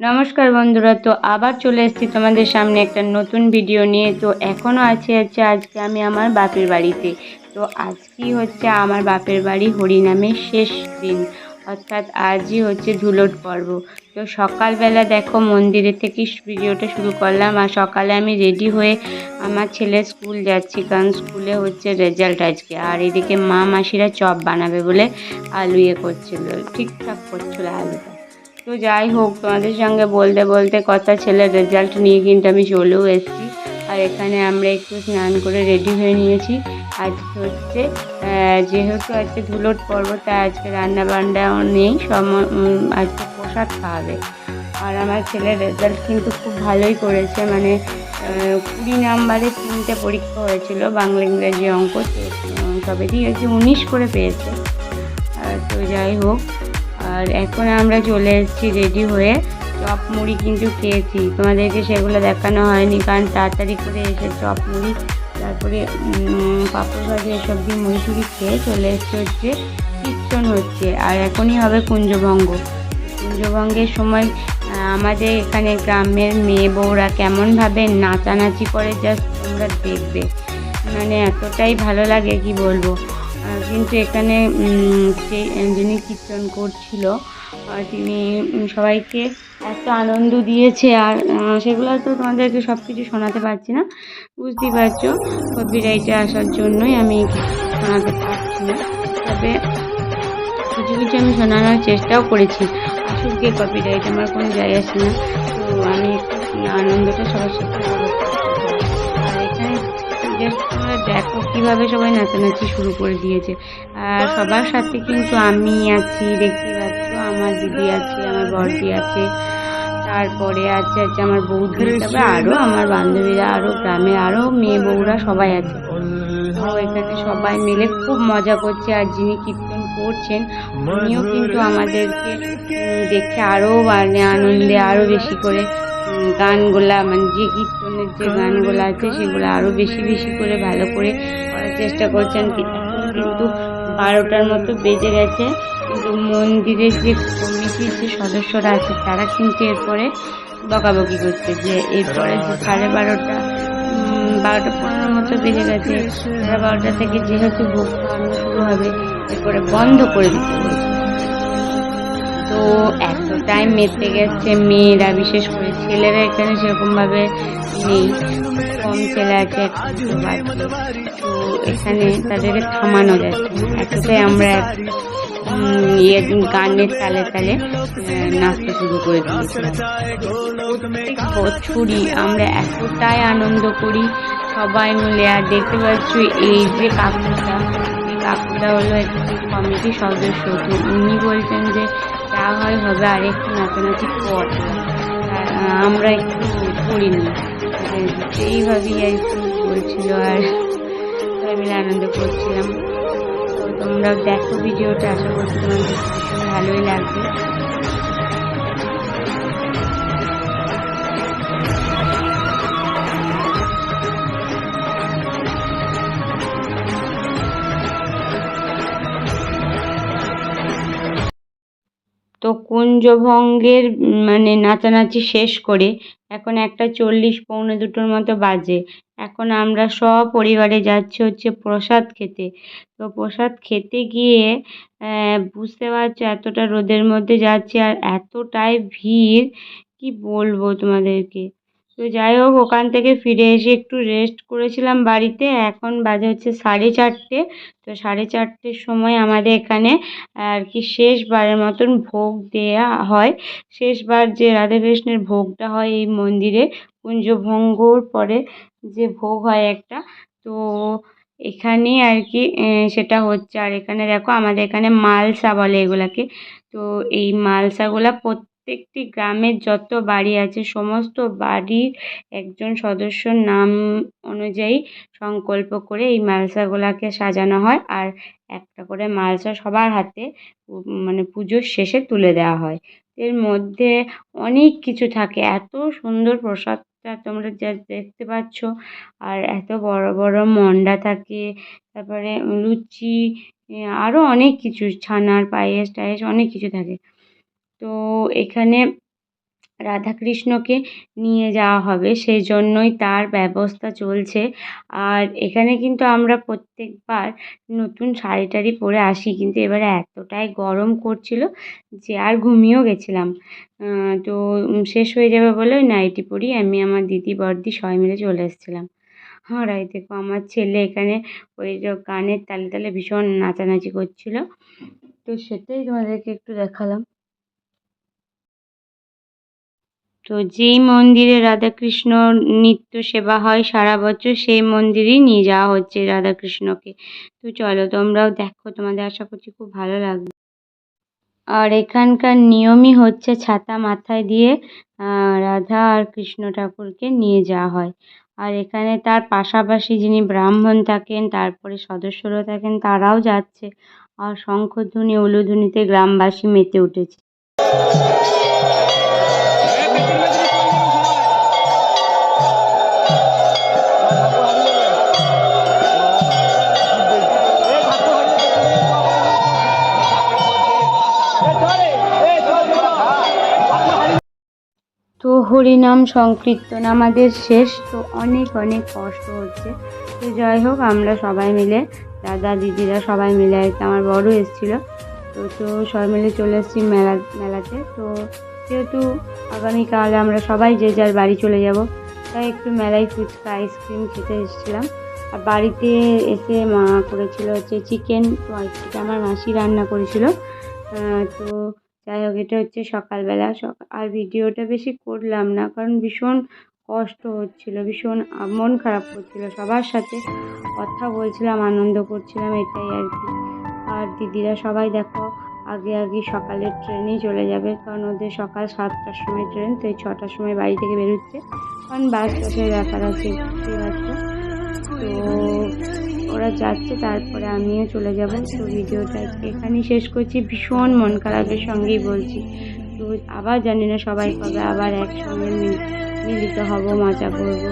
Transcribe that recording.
নমস্কার বন্ধুরা, তো আবার চলে এসেছি তোমাদের সামনে একটা নতুন ভিডিও নিয়ে। তো এখনও আছে হচ্ছে আজকে আমি আমার বাপের বাড়িতে। তো আজকেই হচ্ছে আমার বাপের বাড়ি হরিনামের শেষ দিন, অর্থাৎ আজই হচ্ছে ধুলোট পর্ব। তো সকালবেলা দেখো মন্দিরের থেকে ভিডিওটা শুরু করলাম, আর সকালে আমি রেডি হয়ে আমার ছেলে স্কুল যাচ্ছি, কারণ স্কুলে হচ্ছে রেজাল্ট আজকে। আর এদিকে মা মাসিরা চপ বানাবে বলে আলু ইয়ে করছিল, ঠিকঠাক করছিল আলুটা। তো যাই হোক, তোমাদের সঙ্গে বলতে বলতে কথা ছেলের রেজাল্ট নিয়ে কিন্তু আমি চলেও এসেছি। আর এখানে আমরা একটু স্নান করে রেডি হয়ে নিয়েছি। আজকে হচ্ছে যেহেতু আজকে ধুলোট পর্ব, তাই আজকে রান্না বান্নাও নেই সম আজকে প্রসাদ খাওয়াবে। আর আমার ছেলের রেজাল্ট কিন্তু খুব ভালোই করেছে মানে কুড়ি নাম্বারে তিনটে পরীক্ষা হয়েছিল বাংলা ইংরেজি অঙ্ক তবে দিয়েছে উনিশ করে পেয়েছে। তো যাই হোক আর এখন আমরা চলে এসেছি রেডি হয়ে। চপ মুড়ি কিন্তু খেয়েছি। তোমাদেরকে সেগুলো দেখানো হয়নি, কারণ তাড়াতাড়ি করে এসে চপ মুড়ি, তারপরে পাঁপড় ভাজি এসব দিয়ে মুড়ি টুড়ি খেয়ে চলে এসছে হচ্ছে কীর্তন হচ্ছে। আর এখনই হবে কুঞ্জভঙ্গ। কুঞ্জভঙ্গের সময় আমাদের এখানে গ্রামের মেয়ে বউরা কেমনভাবে নাচানাচি করে, জাস্ট তোমরা দেখবে। মানে এতটাই ভালো লাগে, কি বলব? কিন্তু এখানে যে যিনি কীর্তন করছিল তিনি সবাইকে এত আনন্দ দিয়েছে, আর সেগুলো তো তোমাদেরকে সব কিছু শোনাতে পারছি না। বুঝতেই পারছ, কপিরাইটে আসার জন্যই আমি শোনাতে পারছি না। তবে কিছু কিছু আমি শোনানোর চেষ্টাও করেছি। আসুক গিয়ে কপিরাইট, আমার কোনো যায় আসে না। তো আমি আনন্দটা সবার সাথে জাস্ট তোমরা দেখো কীভাবে সবাই নাচানাচি শুরু করে দিয়েছে। আর সবার সাথে কিন্তু আমি আছি, দেখতে পাচ্ছ, আমার দিদি আছে, আমার বড়দি আছে, তারপরে আছে আছে আমার বৌদি, তারপরে আরও আমার বান্ধবীরা আরও গ্রামের আরও মেয়ে বউরা সবাই আছে। তো এখানে সবাই মিলে খুব মজা করছে, আর যিনি কীর্তন করছেন, উনিও কিন্তু আমাদেরকে দেখে আরও মানে আনন্দে আরও বেশি করে গানগুলা মানে যে কীর্তনের যে গানগুলো আছে, সেগুলো আরও বেশি বেশি করে ভালো করে করার চেষ্টা করছেন কিন্তু বারোটার মতো বেজে গেছে। কিন্তু মন্দিরের যে কমিটির যে সদস্যরা আছে, তারা কিন্তু এরপরে বকাবকি করছে যে এরপরে যে সাড়ে বারোটা বারোটা পনেরো মতো বেজে গেছে। সাড়ে বারোটা থেকে যেহেতু ভোগ খাওয়ানো শুরু হবে, এরপরে বন্ধ করে দিতে বলছে। এতটাই মেতে গেছে মেয়েরা, বিশেষ করে ছেলেরা এখানে সেরকমভাবে নেই। কম ছেলে আছে তো এখানে তাদেরকে থামানো যাচ্ছে এতটাই আমরা ইয়ে গানের তালে তালে নাচতে শুরু করে বছরই আমরা এতটাই আনন্দ করি। সবাই মিলে, আর দেখতে পাচ্ছ এই যে কাকুটা কাকুটা হলো একটি কমিটির সদস্য। তো উনি বলছেন যে যা হয় হবে আর একটু নাচানাচি পর আমরা একটু করিনি এইভাবেই আর একটু বলছিল আর মিলে আনন্দ করছিলাম। তো তোমরা দেখো ভিডিওটা, আশা করছি তোমাদের ভালোই লাগবে। তো কুঞ্জভঙ্গের মানে নাচানাচি শেষ করে এখন একটা চল্লিশ পৌনে দুটোর মতো বাজে। এখন আমরা সপরিবারে যাচ্ছি হচ্ছে প্রসাদ খেতে। তো প্রসাদ খেতে গিয়ে বুঝতে পারছ এতটা রোদের মধ্যে যাচ্ছি আর এতটাই ভিড়, কি বলব তোমাদেরকে? তো যাই হোক, ওখান থেকে ফিরে এসে একটু রেস্ট করেছিলাম বাড়িতে। এখন বাজে হচ্ছে সাড়ে চারটে। তো সাড়ে চারটের সময় আমাদের এখানে আর কি শেষবারের মতন ভোগ দেয়া হয়। শেষবার যে রাধাকৃষ্ণের ভোগটা হয় এই মন্দিরে, কুঞ্জভঙ্গর পরে যে ভোগ হয় একটা। তো এখানেই আর কি সেটা হচ্ছে। আর এখানে দেখো, আমাদের এখানে মালসা বলে এগুলাকে। তো এই মালসাগুলা প্রত্যেকটি গ্রামের যত বাড়ি আছে, সমস্ত বাড়ির একজন সদস্যর নাম অনুযায়ী সংকল্প করে এই মালসাগুলাকে সাজানো হয় আর একটা করে মালসা সবার হাতে মানে পুজোর শেষে তুলে দেওয়া হয়। এর মধ্যে অনেক কিছু থাকে। এত সুন্দর প্রসাদটা তোমরা যা দেখতে পাচ্ছ। আর এত বড় বড় মন্ডা থাকে, তারপরে লুচি আরও অনেক কিছু, ছানার পায়েস টায়েস অনেক কিছু থাকে। তো এখানে রাধাকৃষ্ণকে নিয়ে যাওয়া হবে। সেই জন্যই তার ব্যবস্থা চলছে। আর এখানে কিন্তু আমরা প্রত্যেকবার নতুন শাড়ি টাড়ি পরে আসি, কিন্তু এবারে এতটাই গরম করছিল যে আর ঘুমিয়েও গেছিলাম। তো শেষ হয়ে যাবে বলে নাইটি পরেই আমি আমার দিদি, বড়দি সবাই মিলে চলে এসেছিলাম। এই দেখো আমার ছেলে এখানে ওই গানের তালে তালে ভীষণ নাচানাচি করছিল। তো সেটাই তোমাদেরকে একটু দেখালাম। তো যেই মন্দিরে রাধাকৃষ্ণ নিত্য সেবা হয় সারা বছর, সেই মন্দিরেই নিয়ে যাওয়া হচ্ছে রাধাকৃষ্ণকে। তো চলো, তোমরাও দেখো, তোমাদের আশা করছি খুব ভালো লাগবে। আর এখানকার নিয়মই হচ্ছে ছাতা মাথায় দিয়ে রাধা আর কৃষ্ণ ঠাকুরকে নিয়ে যাওয়া হয়। আর এখানে তার পাশাপাশি যিনি ব্রাহ্মণ থাকেন, তারপরে সদস্যরা থাকেন, তারাও যাচ্ছে। আর শঙ্খধ্বনি, উলুধ্বনিতে গ্রামবাসী মেতে উঠেছে। হরিনাম সংকীর্তন আমাদের শেষ, তো অনেক অনেক কষ্ট হচ্ছে। তো যাই হোক, আমরা সবাই মিলে, দাদা, দিদিরা সবাই মিলে আর কি আমার বড় এসেছিল। তো তো সবাই মিলে চলে এসেছি মেলা, মেলাতে। তো যেহেতু আগামীকাল আমরা সবাই যে যার বাড়ি চলে যাব, তাই একটু মেলায় ফুচকা, আইসক্রিম খেতে এসেছিলাম। আর বাড়িতে এসে মা করেছিল হচ্ছে চিকেন, তো আমার মাসি রান্না করেছিল। তো যাই হোক, এটা হচ্ছে সকালবেলা। সকাল আর ভিডিওটা বেশি করলাম না, কারণ ভীষণ কষ্ট হচ্ছিল, ভীষণ মন খারাপ করছিল। সবার সাথে কথা বলছিলাম, আনন্দ করছিলাম, এটাই আর কি। আর দিদিরা সবাই দেখো, আগে আগে সকালের ট্রেনেই চলে যাবে, কারণ ওদের সকাল সাতটার সময় ট্রেন, তো এই ছটার সময় বাড়ি থেকে বেরোচ্ছে। কারণ বাস টাসের ব্যাপার আছে। তো ওরা যাচ্ছে, তারপরে আমিও চলে যাব। তো ভিডিওটা এখানেই শেষ করছি। ভীষণ মন খারাপের সঙ্গেই বলছি। তো আবার জানি না সবাই কবে আবার একসঙ্গে মিলিত হব, মজা করব।